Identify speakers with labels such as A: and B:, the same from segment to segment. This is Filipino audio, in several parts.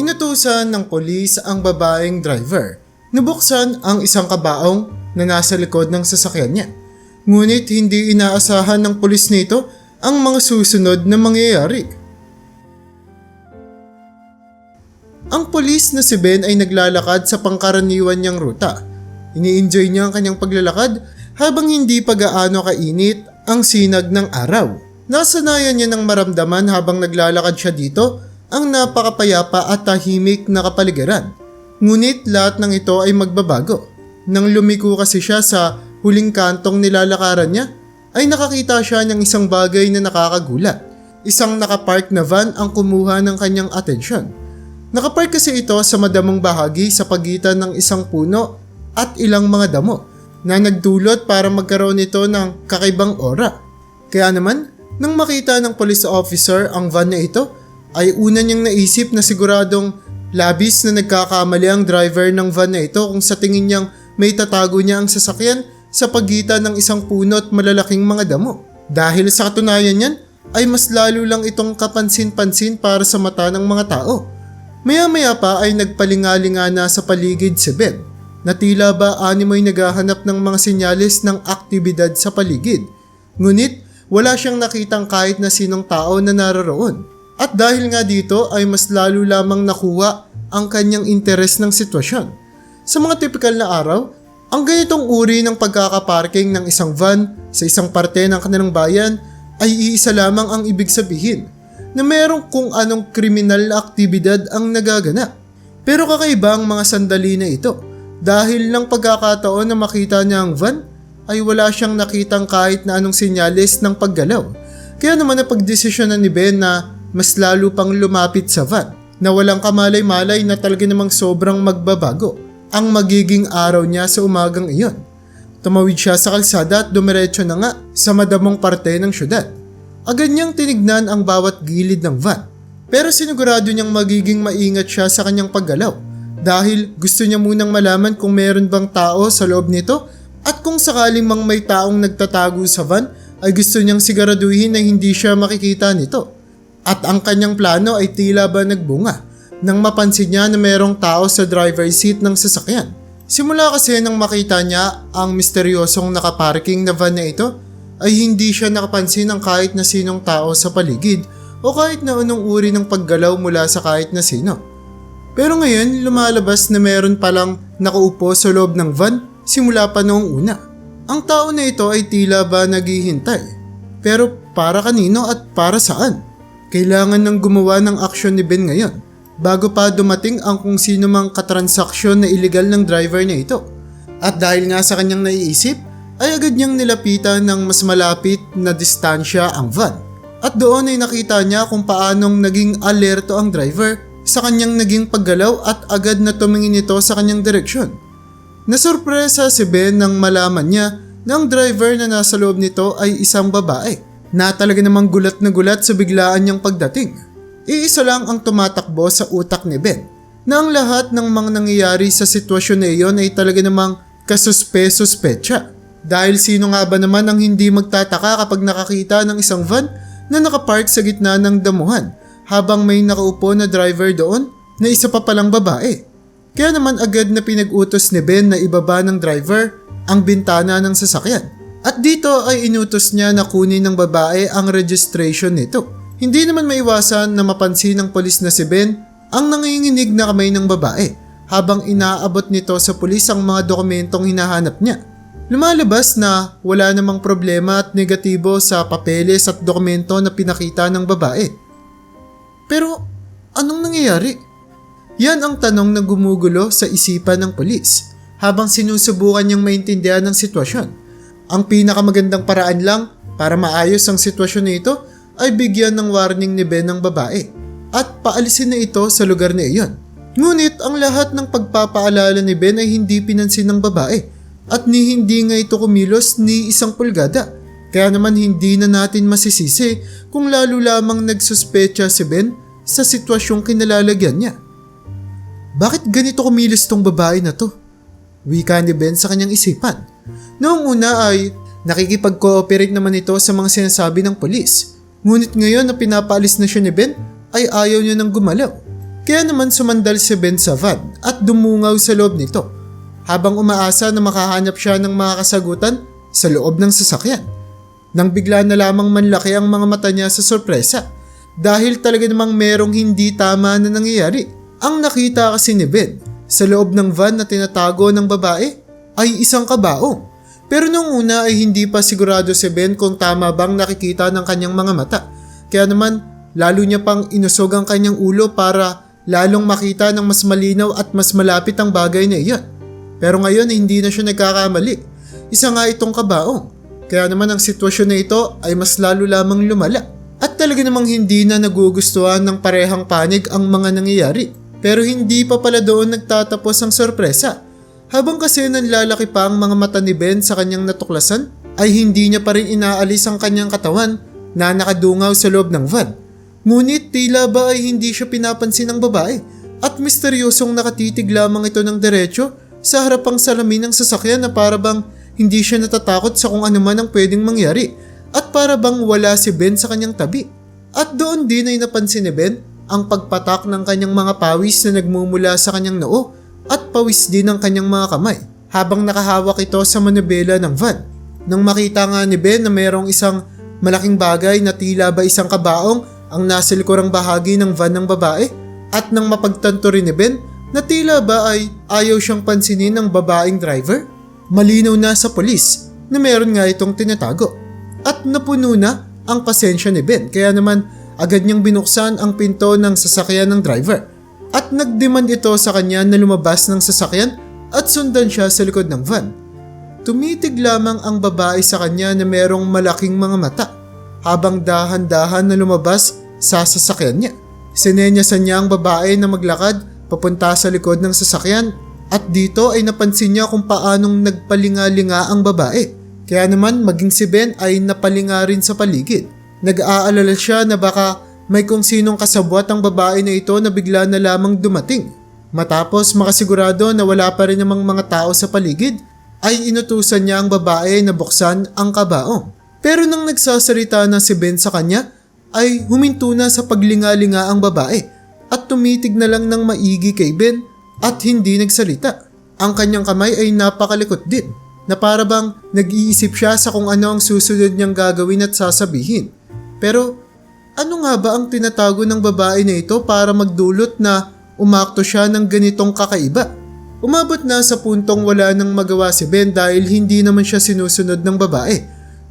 A: Inutusan ng polis ang babaeng driver. Nabuksan ang isang kabaong na nasa likod ng sasakyan niya. Ngunit hindi inaasahan ng polis nito ang mga susunod na mangyayari. Ang polis na si Ben ay naglalakad sa pangkaraniwan niyang ruta. Ini-enjoy niya ang kanyang paglalakad habang hindi pa gaano kainit ang sinag ng araw. Nasanayan niya ng maramdaman habang naglalakad siya dito ang napakapayapa at tahimik na kapaligiran. Ngunit lahat ng ito ay magbabago. Nang lumiko kasi siya sa huling kantong nilalakaran niya, ay nakakita siya ng isang bagay na nakakagulat. Isang nakapark na van ang kumuha ng kanyang atensyon. Nakapark kasi ito sa madamong bahagi sa pagitan ng isang puno at ilang mga damo na nagdulot para magkaroon ito ng kakaibang aura. Kaya naman, nang makita ng police officer ang van na ito, ay una niyang naisip na siguradong labis na nagkakamali ang driver ng van na ito kung sa tingin niyang may tatago niya ang sasakyan sa pagitan ng isang puno at malalaking mga damo. Dahil sa katunayan niyan, ay mas lalo lang itong kapansin-pansin para sa mata ng mga tao. Maya-maya pa ay nagpalingalinga na sa paligid si Ben na tila ba animoy naghahanap ng mga senyales ng aktibidad sa paligid. Ngunit wala siyang nakitang kahit na sinong tao na naroroon. At dahil nga dito ay mas lalo lamang nakuha ang kanyang interes ng sitwasyon. Sa mga typical na araw, ang ganitong uri ng pagkakaparking ng isang van sa isang parte ng kanilang bayan ay iisa lamang ang ibig sabihin na merong kung anong kriminal na aktibidad ang nagaganap. Pero kakaiba ang mga sandali na ito dahil lang pagkakataon na makita niya ang van ay wala siyang nakitang kahit na anong sinyalis ng paggalaw. Kaya naman napagdesisyon na ni Ben na mas lalo pang lumapit sa van na walang kamalay-malay na talaga namang sobrang magbabago ang magiging araw niya sa umagang iyon. Tumawid siya sa kalsada at dumiretso na nga sa madamong parte ng syudad. Agad niyang tinignan ang bawat gilid ng van. Pero sinigurado niyang magiging maingat siya sa kanyang paggalaw dahil gusto niya munang malaman kung meron bang tao sa loob nito at kung sakaling mang may taong nagtatago sa van ay gusto niyang siguraduhin na hindi siya makikita nito. At ang kanyang plano ay tila ba nagbunga nang mapansin niya na merong tao sa driver's seat ng sasakyan. Simula kasi nang makita niya ang misteryosong nakaparking na van na ito ay hindi siya nakapansin ng kahit na sinong tao sa paligid o kahit na anong uri ng paggalaw mula sa kahit na sino. Pero ngayon lumalabas na meron palang nakaupo sa loob ng van simula pa noong una. Ang tao na ito ay tila ba naghihintay. Pero para kanino at para saan? Kailangan nang gumawa ng aksyon ni Ben ngayon bago pa dumating ang kung sino mang katransaksyon na illegal ng driver na ito. At dahil nga sa kanyang naiisip, ay agad niyang nilapitan ng mas malapit na distansya ang van. At doon ay nakita niya kung paanong naging alerto ang driver sa kanyang naging paggalaw at agad na tumingin ito sa kanyang direksyon. Nasurpresa si Ben nang malaman niya na ang driver na nasa loob nito ay isang babae na talaga namang gulat na gulat sa biglaan niyang pagdating. Iisa lang ang tumatakbo sa utak ni Ben na ang lahat ng mga nangyayari sa sitwasyon na iyon ay talaga namang kasuspe-suspecha. Dahil sino nga ba naman ang hindi magtataka kapag nakakita ng isang van na nakapark sa gitna ng damuhan habang may nakaupo na driver doon na isa pa palang babae. Kaya naman agad na pinag-utos ni Ben na ibaba ng driver ang bintana ng sasakyan. At dito ay inutos niya na kunin ng babae ang registration nito. Hindi naman maiwasan na mapansin ng polis na si Ben ang nanginginig na kamay ng babae habang inaabot nito sa pulis ang mga dokumentong hinahanap niya. Lumalabas na wala namang problema at negatibo sa papeles at dokumento na pinakita ng babae. Pero anong nangyayari? Yan ang tanong na gumugulo sa isipan ng polis habang sinusubukan niyang maintindihan ng sitwasyon. Ang pinakamagandang paraan lang para maayos ang sitwasyon na ito ay bigyan ng warning ni Ben ng babae at paalisin na ito sa lugar na iyon. Ngunit ang lahat ng pagpapaalala ni Ben ay hindi pinansin ng babae at ni hindi nga ito kumilos ni isang pulgada. Kaya naman hindi na natin masisisi kung lalo lamang nagsuspecha si Ben sa sitwasyong kinalalagyan niya. Bakit ganito kumilos tong babae na to? Wika ni Ben sa kanyang isipan. Noong una ay nakikipag-cooperate naman ito sa mga sinasabi ng polis. Ngunit ngayon na pinapaalis na siya ni Ben ay ayaw niya nang gumalaw. Kaya naman sumandal si Ben sa van at dumungaw sa loob nito habang umaasa na makahanap siya ng mga kasagutan sa loob ng sasakyan. Nang bigla na lamang manlaki ang mga mata niya sa sorpresa dahil talaga namang merong hindi tama na nangyayari. Ang nakita kasi ni Ben sa loob ng van na tinatago ng babae ay isang kabaong. Pero nung una ay hindi pa sigurado si Ben kung tama bang nakikita ng kanyang mga mata. Kaya naman lalo niya pang inusog ang kanyang ulo para lalong makita ng mas malinaw at mas malapit ang bagay na iyon. Pero ngayon hindi na siya nagkakamali. Isa nga itong kabaong. Kaya naman ang sitwasyon na ito ay mas lalo lamang lumala. At talaga namang hindi na nagugustuhan ng parehang panig ang mga nangyayari. Pero hindi pa pala doon nagtatapos ang sorpresa. Habang kasi nanlalaki pa ang mga mata ni Ben sa kanyang natuklasan, ay hindi niya pa rin inaalis ang kanyang katawan na nakadungaw sa loob ng van. Ngunit tila ba ay hindi siya pinapansin ng babae at misteryosong nakatitig lamang ito ng diretsyo sa harapang salamin ng sasakyan na para bang hindi siya natatakot sa kung ano man ang pwedeng mangyari at para bang wala si Ben sa kanyang tabi. At doon din ay napansin ni Ben ang pagpatak ng kanyang mga pawis na nagmumula sa kanyang noo at pawis din ng kanyang mga kamay habang nakahawak ito sa manubela ng van. Nang makita nga ni Ben na mayroong isang malaking bagay na tila ba isang kabaong ang nasa likurang bahagi ng van ng babae at nang mapagtanto rin ni Ben na tila ba ay ayaw siyang pansinin ng babaeng driver, malinaw na sa polis na meron nga itong tinatago. At napuno na ang pasensya ni Ben kaya naman agad niyang binuksan ang pinto ng sasakyan ng driver at nagdemand ito sa kanya na lumabas ng sasakyan at sundan siya sa likod ng van. Tumitig lamang ang babae sa kanya na merong malaking mga mata habang dahan-dahan na lumabas sa sasakyan niya. Sinenyasan niya ang babae na maglakad papunta sa likod ng sasakyan at dito ay napansin niya kung paanong nagpalinga-linga ang babae. Kaya naman maging si Ben ay napalinga rin sa paligid. Nag-aalala siya na baka may kung sinong kasabwat ang babae na ito na bigla na lamang dumating. Matapos makasigurado na wala pa rin namang mga tao sa paligid, ay inutusan niya ang babae na buksan ang kabaong. Pero nang nagsasalita na si Ben sa kanya, ay huminto na sa paglinga-linga ang babae at tumitig na lang ng maigi kay Ben at hindi nagsalita. Ang kanyang kamay ay napakalikot din na para bang nag-iisip siya sa kung ano ang susunod niyang gagawin at sasabihin. Pero ano nga ba ang tinatago ng babae na ito para magdulot na umakto siya ng ganitong kakaiba? Umabot na sa puntong wala nang magawa si Ben dahil hindi naman siya sinusunod ng babae.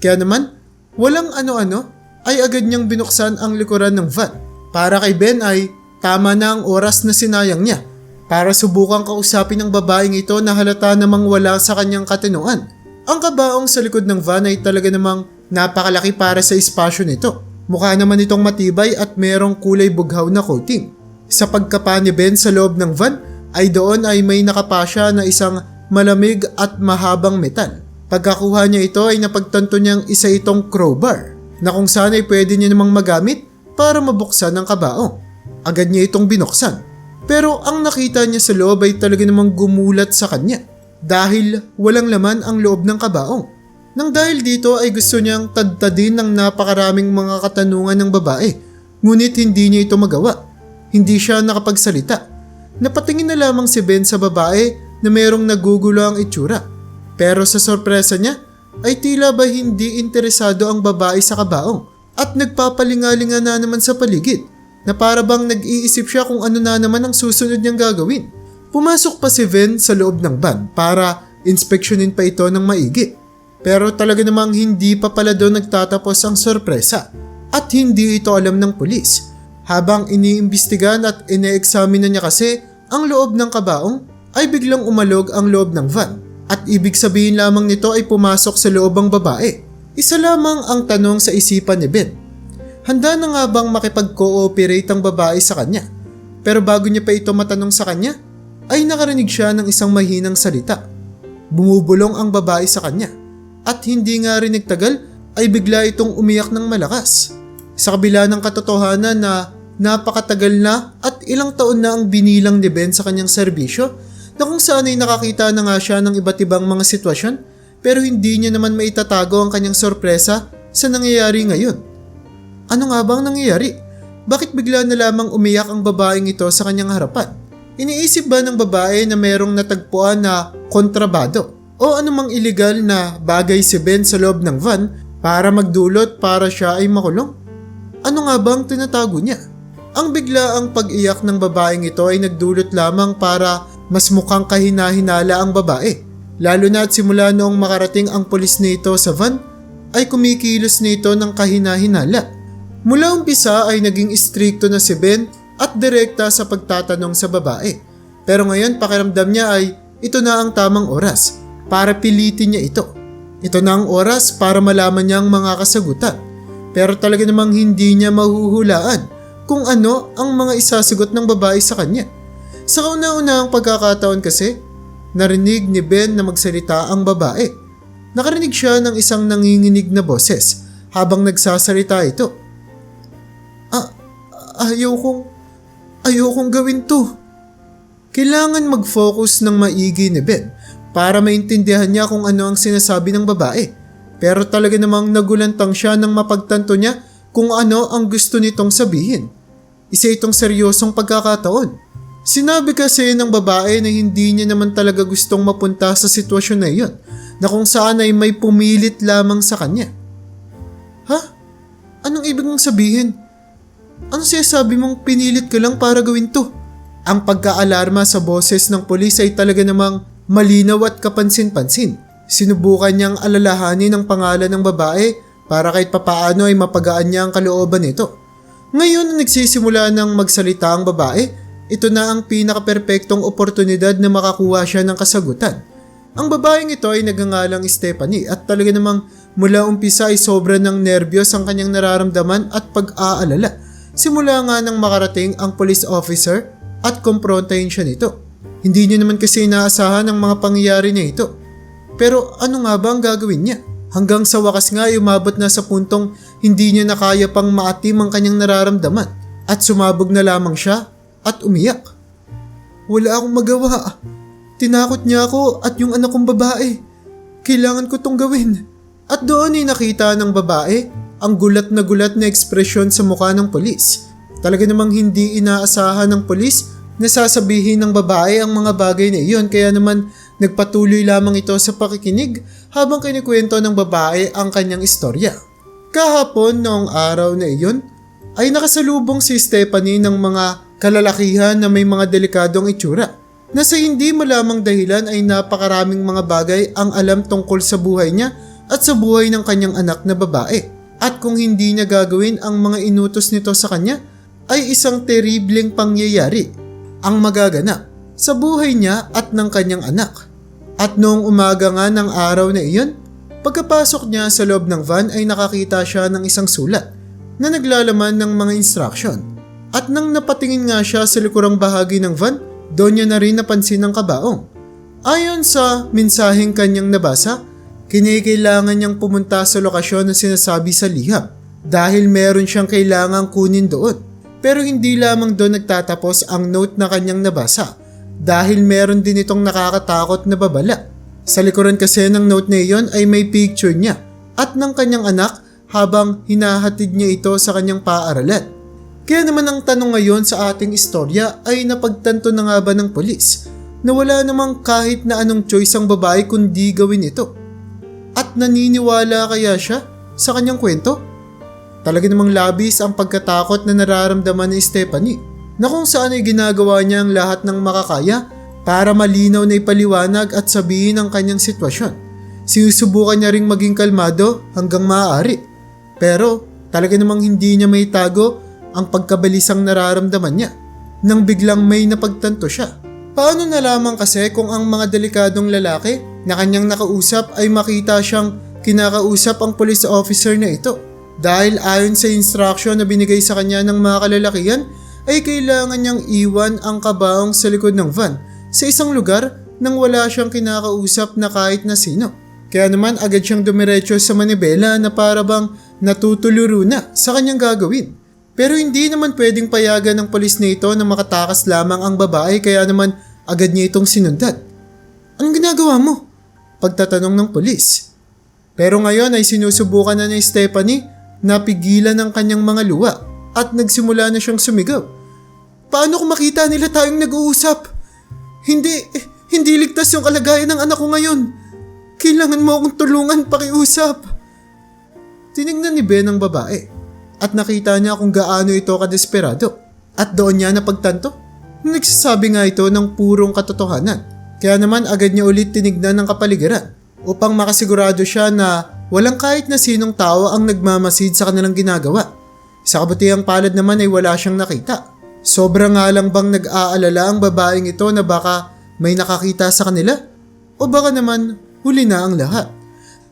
A: Kaya naman, walang ano-ano ay agad niyang binuksan ang likuran ng van. Para kay Ben ay tama na ang oras na sinayang niya para subukang kausapin ng babaeng ito na halata namang wala sa kanyang katinungan. Ang kabaong sa likod ng van ay talaga namang napakalaki para sa espasyo nito. Mukha naman itong matibay at merong kulay bughaw na coating. Sa pagkapa ni Ben sa loob ng van ay doon ay may nakapasya na isang malamig at mahabang metal. Pagkakuha niya ito ay napagtanto niyang isa itong crowbar na kung saan ay pwede niya namang magamit para mabuksan ang kabaong. Agad niya itong binuksan. Pero ang nakita niya sa loob ay talaga namang gumulat sa kanya dahil walang laman ang loob ng kabaong. Nang dahil dito ay gusto niyang tadtadin ng napakaraming mga katanungan ng babae ngunit hindi niya ito magawa. Hindi siya nakapagsalita. Napatingin na lamang si Ben sa babae na mayroong nagugulo ang itsura. Pero sa sorpresa niya ay tila ba hindi interesado ang babae sa kabaong at nagpapalingalinga na naman sa paligid na para bang nag-iisip siya kung ano na naman ang susunod niyang gagawin. Pumasok pa si Ven sa loob ng van para inspeksyonin pa ito ng maigi. Pero talaga namang hindi pa pala doon nagtatapos ang sorpresa at hindi ito alam ng pulis. Habang iniimbestigan at ine-examine niya kasi ang loob ng kabaong ay biglang umalog ang loob ng van at ibig sabihin lamang nito ay pumasok sa loob ang babae. Isa lamang ang tanong sa isipan ni Ben. Handa na nga bang makipag-cooperate ang babae sa kanya? Pero bago niya pa ito matanong sa kanya, ay nakarinig siya ng isang mahinang salita. Bumubulong ang babae sa kanya at hindi nga rin nagtagal ay bigla itong umiyak ng malakas. Sa kabila ng katotohanan na napakatagal na at ilang taon na ang binilang ni Ben sa kanyang serbisyo na kung saan ay nakakita na nga siya ng iba't ibang mga sitwasyon pero hindi niya naman maitatago ang kanyang sorpresa sa nangyayari ngayon. Ano nga bang nangyayari? bakit bigla na lamang umiyak ang babaeng ito sa kanyang harapan? Iniisip ba ng babae na merong natagpuan na kontrabado o anumang illegal na bagay si Ben sa loob ng van para magdulot para siya ay makulong? Ano nga bang tinatago niya? Ang bigla ang pag-iyak ng babaeng ito ay nagdulot lamang para mas mukhang kahina-hinala ang babae. Lalo na at simula noong makarating ang pulis nito sa van, ay kumikilos nito ng kahina-hinala. Mula umpisa ay naging istrikto na si Ben at direkta sa pagtatanong sa babae. Pero ngayon pakiramdam niya ay ito na ang tamang oras para pilitin niya ito. Ito na ang oras para malaman niya ang mga kasagutan. Pero talaga namang hindi niya mahuhulaan kung ano ang mga isasagot ng babae sa kanya. Sa kauna-unahang pagkakataon kasi, narinig ni Ben na magsalita ang babae. Nakarinig siya ng isang nanginginig na boses habang nagsasalita ito. Ah, ayaw kong, ayaw kong gawin to. Kailangan mag-focus ng maigi ni Ben para maintindihan niya kung ano ang sinasabi ng babae. Pero talaga namang nagulantang siya nang mapagtanto niya kung ano ang gusto nitong sabihin. Isa itong seryosong pagkakataon. Sinabi kasi ng babae na hindi niya naman talaga gustong mapunta sa sitwasyon na iyon na kung saan ay may pumilit lamang sa kanya. Ha? Anong ibig mong sabihin? Ano sinasabi mong pinilit ka lang para gawin to? Ang pagkaalarma sa boses ng polis ay talaga namang malinaw at kapansin-pansin. Sinubukan niyang alalahanin ang pangalan ng babae para kahit papaano ay mapagaan niya ang kalooban nito. Ngayon na nagsisimula ng magsalita ang babae, ito na ang pinaka-perpektong oportunidad na makakuha siya ng kasagutan. Ang babaeng ito ay nagangalang Stephanie at talaga namang mula umpisa ay sobra ng nervyos ang kanyang nararamdaman at pag-aalala. Simula nga nang makarating ang police officer at komprontahin siya nito. Hindi niya naman kasi inaasahan ang mga pangyayari niya ito. Pero ano nga ba ang gagawin niya? Hanggang sa wakas nga ay umabot na sa puntong hindi niya na kaya pang maatim ang kanyang nararamdaman at sumabog na lamang siya at umiyak. Wala akong magawa. Tinakot niya ako at yung anak kong babae. Kailangan ko tong gawin. At doon ay nakita ng babae ang gulat na gulat na ekspresyon sa mukha ng polis. Talaga namang hindi inaasahan ng polis na sasabihin ng babae ang mga bagay na iyon kaya naman nagpatuloy lamang ito sa pakikinig habang kinikwento ng babae ang kanyang istorya. Kahapon noong araw na iyon ay nakasalubong si Stephanie ng mga kalalakihan na may mga delikadong itsura na sa hindi malamang dahilan ay napakaraming mga bagay ang alam tungkol sa buhay niya at sa buhay ng kanyang anak na babae. At kung hindi niya gagawin ang mga inutos nito sa kanya, ay isang teribleng pangyayari ang magaganap sa buhay niya at ng kanyang anak. At noong umaga nga ng araw na iyon, pagkapasok niya sa loob ng van ay nakakita siya ng isang sulat na naglalaman ng mga instruction. At nang napatingin nga siya sa likurang bahagi ng van, doon niya na rin napansin ang kabaong. Ayon sa mensaheng kanyang nabasa, kinikailangan niyang pumunta sa lokasyon na sinasabi sa liham dahil meron siyang kailangang kunin doon. Pero hindi lamang doon nagtatapos ang note na kanyang nabasa dahil meron din itong nakakatakot na babala. Sa likuran kasi ng note na iyon ay may picture niya at ng kanyang anak habang hinahatid niya ito sa kanyang paaralan. Kaya naman ang tanong ngayon sa ating istorya ay napagtanto na nga ba ng polis na wala namang kahit na anong choice ang babae kundi gawin ito. At naniniwala kaya siya sa kanyang kwento? Talaga namang labis ang pagkatakot na nararamdaman ni Stephanie na kung saan ay ginagawa niya ang lahat ng makakaya para malinaw na ipaliwanag at sabihin ang kanyang sitwasyon. Sinusubukan niya ring maging kalmado hanggang maaari. Pero talaga namang hindi niya may tago ang pagkabalisang nararamdaman niya nang biglang may napagtanto siya. Paano na lamang kasi kung ang mga delikadong lalaki na kanyang nakausap ay makita siyang kinakausap ang police officer na ito? Dahil ayon sa instruction na binigay sa kanya ng mga kalalakihan ay kailangan niyang iwan ang kabaong sa likod ng van sa isang lugar nang wala siyang kinakausap na kahit na sino. Kaya naman agad siyang dumiretso sa manibela na para bang natutuluro na sa kanyang gagawin. Pero hindi naman pwedeng payagan ng polis na ito na makatakas lamang ang babae kaya naman agad niya itong sinundan. Anong ginagawa mo? Pagtatanong ng polis. Pero ngayon ay sinusubukan na ni Stephanie na pigilan ang kanyang mga luha at nagsimula na siyang sumigaw. Paano kung makita nila tayong nag-uusap? Hindi, eh, hindi ligtas yung kalagayan ng anak ko ngayon. Kailangan mo akong tulungan pakiusap. Tinignan ni Ben ang babae at nakita niya kung gaano ito kadesperado at doon niya napagtanto. Nagsasabi nga ito ng purong katotohanan. Kaya naman agad niya ulit tinignan ng kapaligiran upang makasigurado siya na walang kahit na sinong tao ang nagmamasid sa kanilang ginagawa. Sa kabutihang palad naman ay wala siyang nakita. Sobra nga lang bang nag-aalala ang babaeng ito na baka may nakakita sa kanila? O baka naman huli na ang lahat?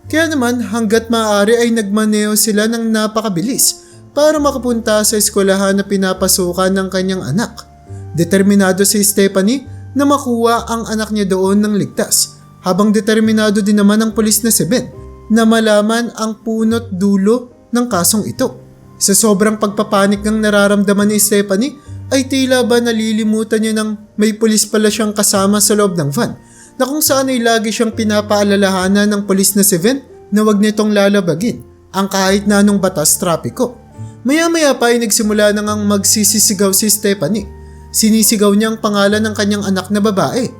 A: Kaya naman hanggat maaari ay nagmaneo sila ng napakabilis para makapunta sa eskwelahan na pinapasukan ng kanyang anak. Determinado si Stephanie na makuha ang anak niya doon ng ligtas habang determinado din naman ang pulis na si Ben na malaman ang punot dulo ng kasong ito. Sa sobrang pagpapanik ng nararamdaman ni Stephanie ay tila ba nalilimutan niya ng may pulis pala siyang kasama sa loob ng van na kung saan ay lagi siyang pinapaalalahanan ng pulis na si Ben na wag nitong lalabagin ang kahit na anong batas trapiko. Maya-maya pa ay nagsimula na ngang magsisisigaw si Stephanie. Sinisigaw niya ang pangalan ng kanyang anak na babae.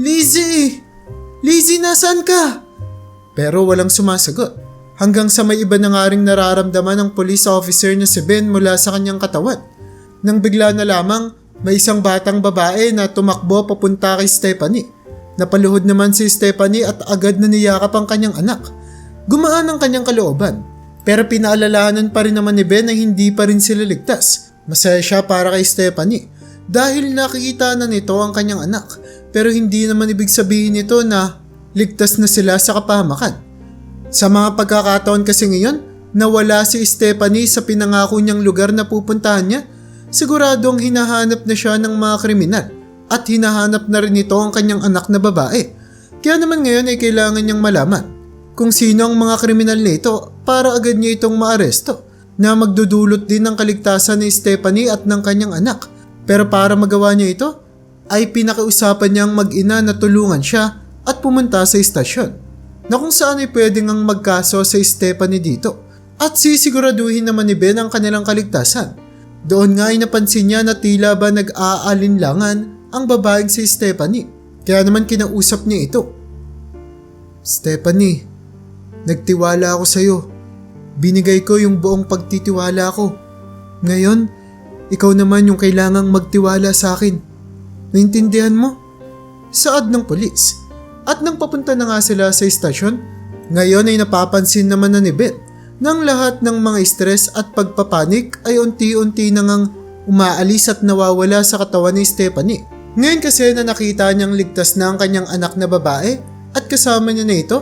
A: Lizzie! Lizzie, nasaan ka? Pero walang sumasagot. Hanggang sa may iba na nga ring nararamdaman ng police officer na si Ben mula sa kanyang katawan. Nang bigla na lamang, may isang batang babae na tumakbo papunta kay Stephanie. Napaluhod naman si Stephanie at agad na niyakap ang kanyang anak. Gumaan ang kanyang kalooban. Pero pinaalalahanan pa rin naman ni Ben na hindi pa rin sila ligtas. Masaya siya para kay Stephanie dahil nakikita na nito ang kanyang anak. Pero hindi naman ibig sabihin nito na ligtas na sila sa kapahamakan. Sa mga pagkakataon kasi ngayon, nawala si Stephanie sa pinangako niyang lugar na pupuntahan niya, siguradong hinahanap na siya ng mga kriminal at hinahanap na rin ito ang kanyang anak na babae. Kaya naman ngayon ay kailangan niyang malaman kung sino ang mga kriminal nito para agad niya itong maaresto na magdudulot din ng kaligtasan ni Stephanie at ng kanyang anak. Pero para magawa niya ito, ay pinakiusapan niyang mag-ina na tulungan siya at pumunta sa istasyon na kung saan ay pwedeng ang magkaso sa Stephanie dito at sisiguraduhin naman ni Ben ang kanilang kaligtasan. Doon nga ay napansin niya na tila ba nag-aalinlangan ang babaeng si Stephanie kaya naman kinausap niya ito. Stephanie, nagtiwala ako sa iyo. Binigay ko yung buong pagtitiwala ko. Ngayon, ikaw naman yung kailangang magtiwala sa akin. Naintindihan mo? Saad ng polis. At nang papunta na nga sila sa istasyon, ngayon ay napapansin naman na ni Ben nang lahat ng mga stress at pagpapanik ay unti-unti na ngang umaalis at nawawala sa katawan ni Stephanie. Ngayon kasi na nakita niyang ligtas na ang kanyang anak na babae at kasama niya na ito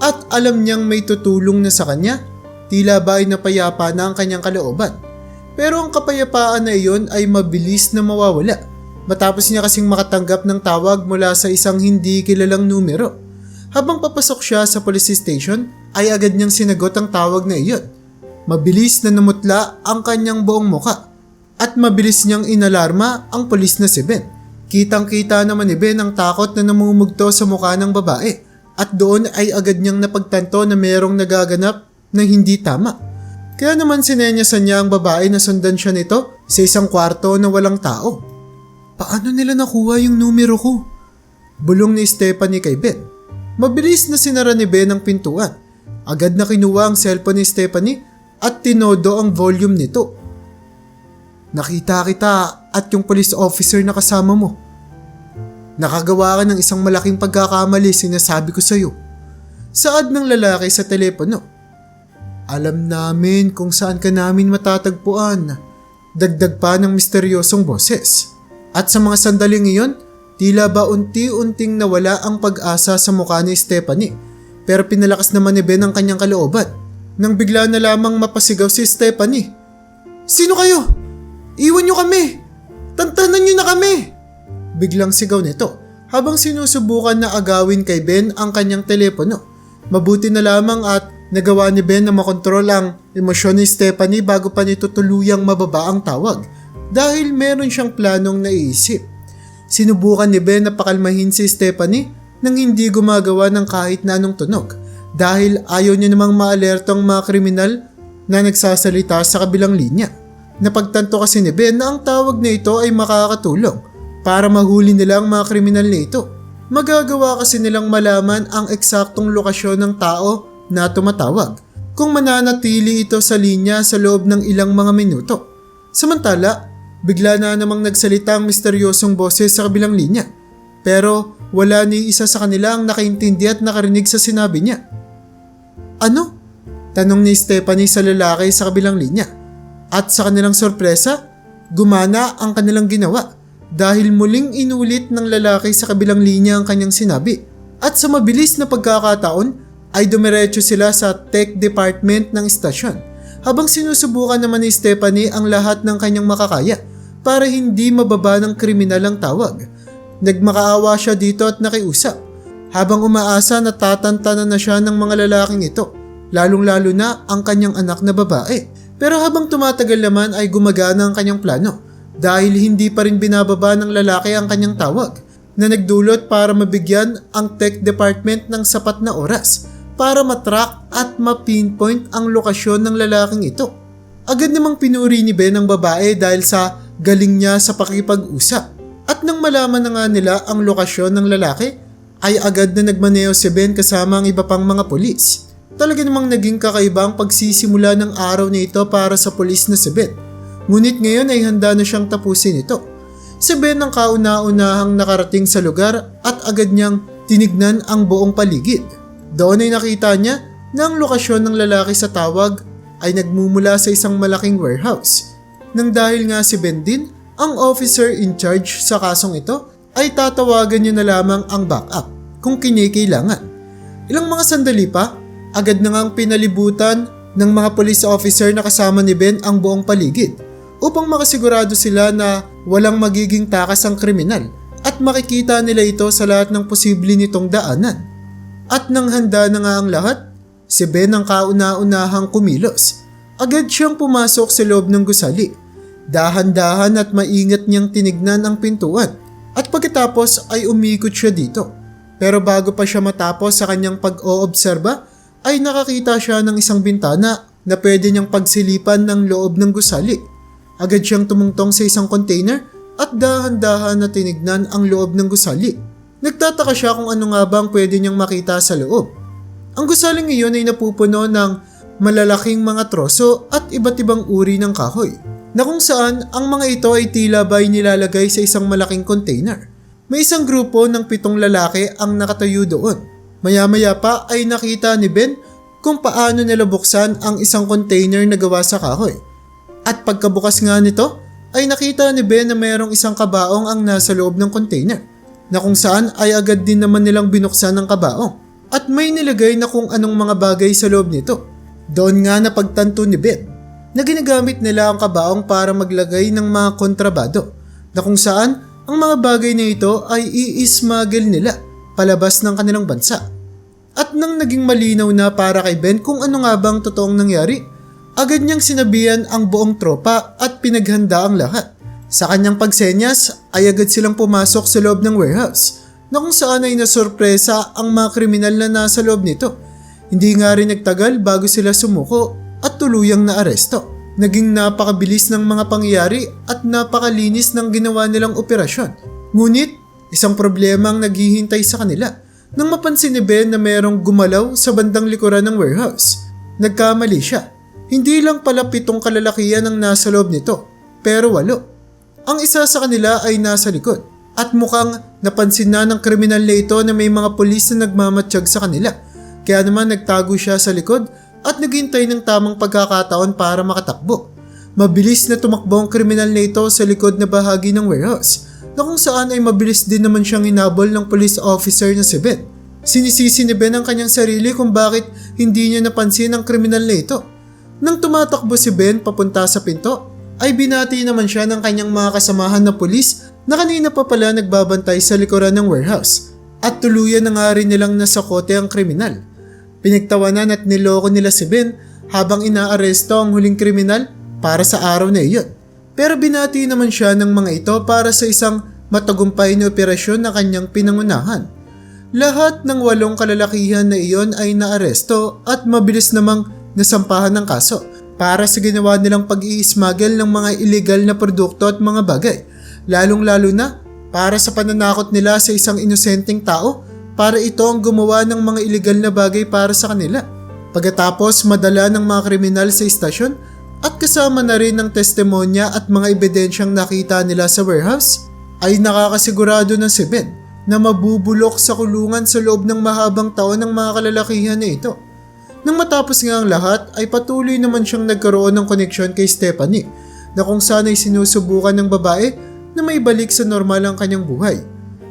A: at alam niyang may tutulong na sa kanya, tila ba ay napayapa na ang kanyang kalooban. Pero ang kapayapaan na iyon ay mabilis na mawawala matapos niya kasing makatanggap ng tawag mula sa isang hindi kilalang numero. Habang papasok siya sa police station, ay agad niyang sinagot ang tawag na iyon. Mabilis na namutla ang kanyang buong muka at mabilis niyang inalarma ang polis na si Ben. Kitang-kita naman ni Ben ang takot na namumugto sa mukha ng babae at doon ay agad niyang napagtanto na mayroong nagaganap na hindi tama. Kaya naman sinenyasan niya ang babae na sundan siya nito sa isang kwarto na walang tao. Paano nila nakuha yung numero ko? Bulong ni Stephanie kay Ben. Mabilis na sinara ni Ben ang pintuan. Agad na kinuha ang cellphone ni Stephanie at tinodo ang volume nito. Nakita kita at yung police officer na kasama mo. Nakagawa ka ng isang malaking pagkakamali sinasabi ko sa'yo. Saad ng lalaki sa telepono. Alam namin kung saan ka namin matatagpuan. Dagdag pa ng misteryosong boses. At sa mga sandaling iyon, tila ba unti-unting nawala ang pag-asa sa mukha ni Stephanie. Pero pinalakas naman ni Ben ang kanyang kalooban. Nang bigla na lamang mapasigaw si Stephanie. Sino kayo? Iwan niyo kami! Tantanan niyo na kami! Biglang sigaw nito habang sinusubukan na agawin kay Ben ang kanyang telepono. Mabuti na lamang at nagawa ni Ben na makontrol ang emosyon ni Stephanie bago pa nito tuluyang mababa ang tawag dahil meron siyang planong naiisip. Sinubukan ni Ben na pakalmahin si Stephanie nang hindi gumagawa ng kahit na anong tunog dahil ayaw niya namang maalerto ang mga kriminal na nagsasalita sa kabilang linya. Napagtanto kasi ni Ben na ang tawag na ito ay makakatulong para mahuli nila ang mga kriminal na ito. Magagawa kasi nilang malaman ang eksaktong lokasyon ng tao na tumatawag kung mananatili ito sa linya sa loob ng ilang mga minuto. Samantala, bigla na namang nagsalita ang misteryosong boses sa kabilang linya. Pero wala ni isa sa kanila ang nakaintindi at nakarinig sa sinabi niya. Ano? Tanong ni Stephanie sa lalaki sa kabilang linya. At sa kanilang sorpresa, gumana ang kanilang ginawa dahil muling inulit ng lalaki sa kabilang linya ang kanyang sinabi. At sa mabilis na pagkakataon ay dumiretso sila sa tech department ng istasyon habang sinusubukan naman ni Stephanie ang lahat ng kanyang makakaya para hindi mababa ng kriminal ang tawag. Nagmakaawa siya dito at nakiusap habang umaasa na tatantanan na siya ng mga lalaking ito, lalong-lalo na ang kanyang anak na babae. Pero habang tumatagal naman ay gumagana ang kanyang plano dahil hindi pa rin binababa ng lalaki ang kanyang tawag na nagdulot para mabigyan ang tech department ng sapat na oras para matrack at mapinpoint ang lokasyon ng lalaking ito. Agad namang pinuri ni Ben ang babae dahil sa galing niya sa pakipag-usap. At nang malaman na nga nila ang lokasyon ng lalaki, ay agad na nagmaneho si Ben kasama ang iba pang mga pulis. Talaga namang naging kakaiba ang pagsisimula ng araw na ito para sa pulis na si Ben. Ngunit ngayon ay handa na siyang tapusin ito. Si Ben ang kauna-unahang nakarating sa lugar at agad niyang tinignan ang buong paligid. Doon ay nakita niya na ang lokasyon ng lalaki sa tawag ay nagmumula sa isang malaking warehouse. Nang dahil nga si Ben din, ang officer in charge sa kasong ito ay tatawagan niya na lamang ang backup kung kinikailangan. Ilang mga sandali pa, agad na ngang pinalibutan ng mga police officer na kasama ni Ben ang buong paligid upang makasigurado sila na walang magiging takas ang kriminal at makikita nila ito sa lahat ng posible nitong daanan. At nang handa na nga ang lahat, si Ben ang kauna-unahang kumilos. Agad siyang pumasok sa loob ng gusali. Dahan-dahan at maingat niyang tinignan ang pintuan at pagkatapos ay umikot siya dito. Pero bago pa siya matapos sa kanyang pag-oobserba, ay nakakita siya ng isang bintana na pwede niyang pagsilipan ng loob ng gusali. Agad siyang tumungtong sa isang container at dahan-dahan na tinignan ang loob ng gusali. Nagtataka siya kung ano nga ba ang pwede niyang makita sa loob. Ang gusaling iyon ay napupuno ng malalaking mga troso at iba't ibang uri ng kahoy na kung saan ang mga ito ay tila ba'y nilalagay sa isang malaking container. May isang grupo ng pitong lalaki ang nakatayo doon. Maya-maya pa ay nakita ni Ben kung paano nila buksan ang isang container na gawa sa kahoy. At pagkabukas nga nito, ay nakita ni Ben na mayroong isang kabaong ang nasa loob ng container na kung saan ay agad din naman nilang binuksan ng kabaong at may nilagay na kung anong mga bagay sa loob nito. Doon nga napagtanto ni Ben na ginagamit nila ang kabaong para maglagay ng mga kontrabado na kung saan ang mga bagay na ito ay i-smuggle nila palabas ng kanilang bansa. At nang naging malinaw na para kay Ben kung ano nga bang totoong nangyari, agad niyang sinabihan ang buong tropa at pinaghanda ang lahat. Sa kanyang pagsenyas ay agad silang pumasok sa loob ng warehouse na kung saan ay nasurpresa ang mga kriminal na nasa loob nito. Hindi nga rin nagtagal bago sila sumuko at tuluyang naaresto. Naging napakabilis ng mga pangyayari at napakalinis ng ginawa nilang operasyon. Ngunit, isang problema ang naghihintay sa kanila nang mapansin ni Ben na mayroong gumalaw sa bandang likuran ng warehouse. Nagkamali siya. Hindi lang pala pitong kalalakihan ang nasa loob nito, pero walo. Ang isa sa kanila ay nasa likod at mukhang napansin na ng kriminal na ito na may mga pulis na nagmamatsyag sa kanila. Kaya naman nagtago siya sa likod at naghintay ng tamang pagkakataon para makatakbo. Mabilis na tumakbo ang kriminal na ito sa likod na bahagi ng warehouse na kung saan ay mabilis din naman siyang inabol ng police officer na si Ben. Sinisisi ni Ben ang kanyang sarili kung bakit hindi niya napansin ang kriminal na ito. Nang tumatakbo si Ben papunta sa pinto, ay binati naman siya ng kanyang mga kasamahan na pulis na kanina pa pala nagbabantay sa likuran ng warehouse at tuluyan na nga rin nilang nasakote ang kriminal. Pinagtawanan at niloko nila si Ben habang inaaresto ang huling kriminal para sa araw na iyon. Pero binati naman siya ng mga ito para sa isang matagumpay na operasyon na kanyang pinangunahan. Lahat ng walong kalalakihan na iyon ay naaresto at mabilis namang nasampahan ng kaso. Para sa ginawa nilang pag-i-smuggle ng mga illegal na produkto at mga bagay, lalong-lalo na para sa pananakot nila sa isang inosenteng tao para ito ang gumawa ng mga illegal na bagay para sa kanila. Pagkatapos madala ng mga kriminal sa istasyon at kasama na rin ng testimonya at mga ebidensyang nakita nila sa warehouse, ay nakakasigurado ng si Ben na mabubulok sa kulungan sa loob ng mahabang taon ng mga kalalakihan na ito. Nang matapos nga ang lahat ay patuloy naman siyang nagkaroon ng koneksyon kay Stephanie na kung saan ay sinusubukan ng babae na may balik sa normal ang kanyang buhay.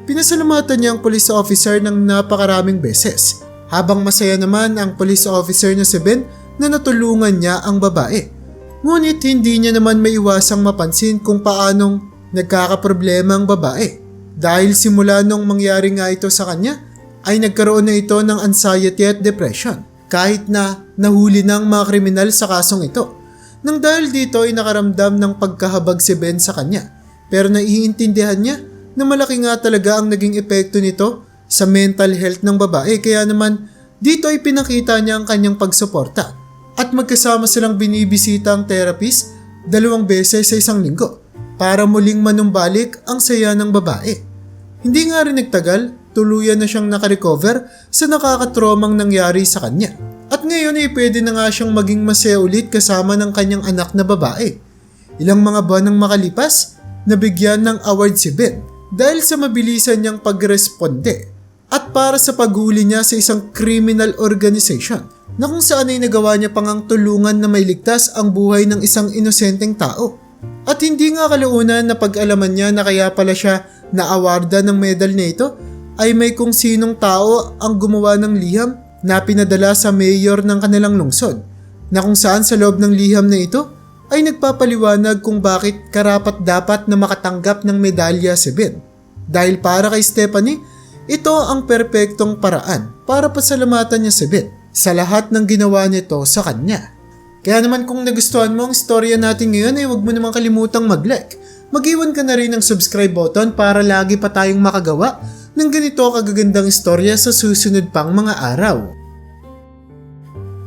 A: Pinasalamatan niya ang police officer ng napakaraming beses habang masaya naman ang police officer na si Ben na natulungan niya ang babae. Ngunit hindi niya naman maiwasang mapansin kung paanong nagkakaproblema ang babae. Dahil simula nung mangyari nga ito sa kanya, ay nagkaroon na ito ng anxiety at depression kahit na nahuli ng mga kriminal sa kasong ito. Nang dahil dito ay nakaramdam ng pagkahabag si Ben sa kanya. Pero naiintindihan niya na malaki nga talaga ang naging epekto nito sa mental health ng babae kaya naman dito ay pinakita niya ang kanyang pagsuporta at magkasama silang binibisita ang therapist dalawang beses sa isang linggo para muling manumbalik ang saya ng babae. Hindi nga rin nagtagal, tuluyan na siyang nakarecover sa nakakatromang nangyari sa kanya. At ngayon ay pwede na nga siyang maging masaya ulit kasama ng kanyang anak na babae. Ilang mga buwan nang makalipas, nabigyan ng award si Ben dahil sa mabilisan niyang pagresponde at para sa paghuli niya sa isang criminal organization na kung saan ay nagawa niya pang ang tulungan na may ligtas ang buhay ng isang inosenteng tao. At hindi nga kalaunan na pag-alaman niya na kaya pala siya naawarda ng medal na ito ay may kung sinong tao ang gumawa ng liham na pinadala sa mayor ng kanilang lungsod na kung saan sa loob ng liham na ito ay nagpapaliwanag kung bakit karapat dapat na makatanggap ng medalya si Ben. Dahil para kay Stephanie, ito ang perpektong paraan para pasalamatan niya si Ben sa lahat ng ginawa nito sa kanya. Kaya naman kung nagustuhan mo ang storya natin ngayon ay huwag mo naman kalimutang mag-like. Mag-iwan ka na rin ng subscribe button para lagi pa tayong makagawa ng ganito kagagandang istorya sa susunod pang mga araw.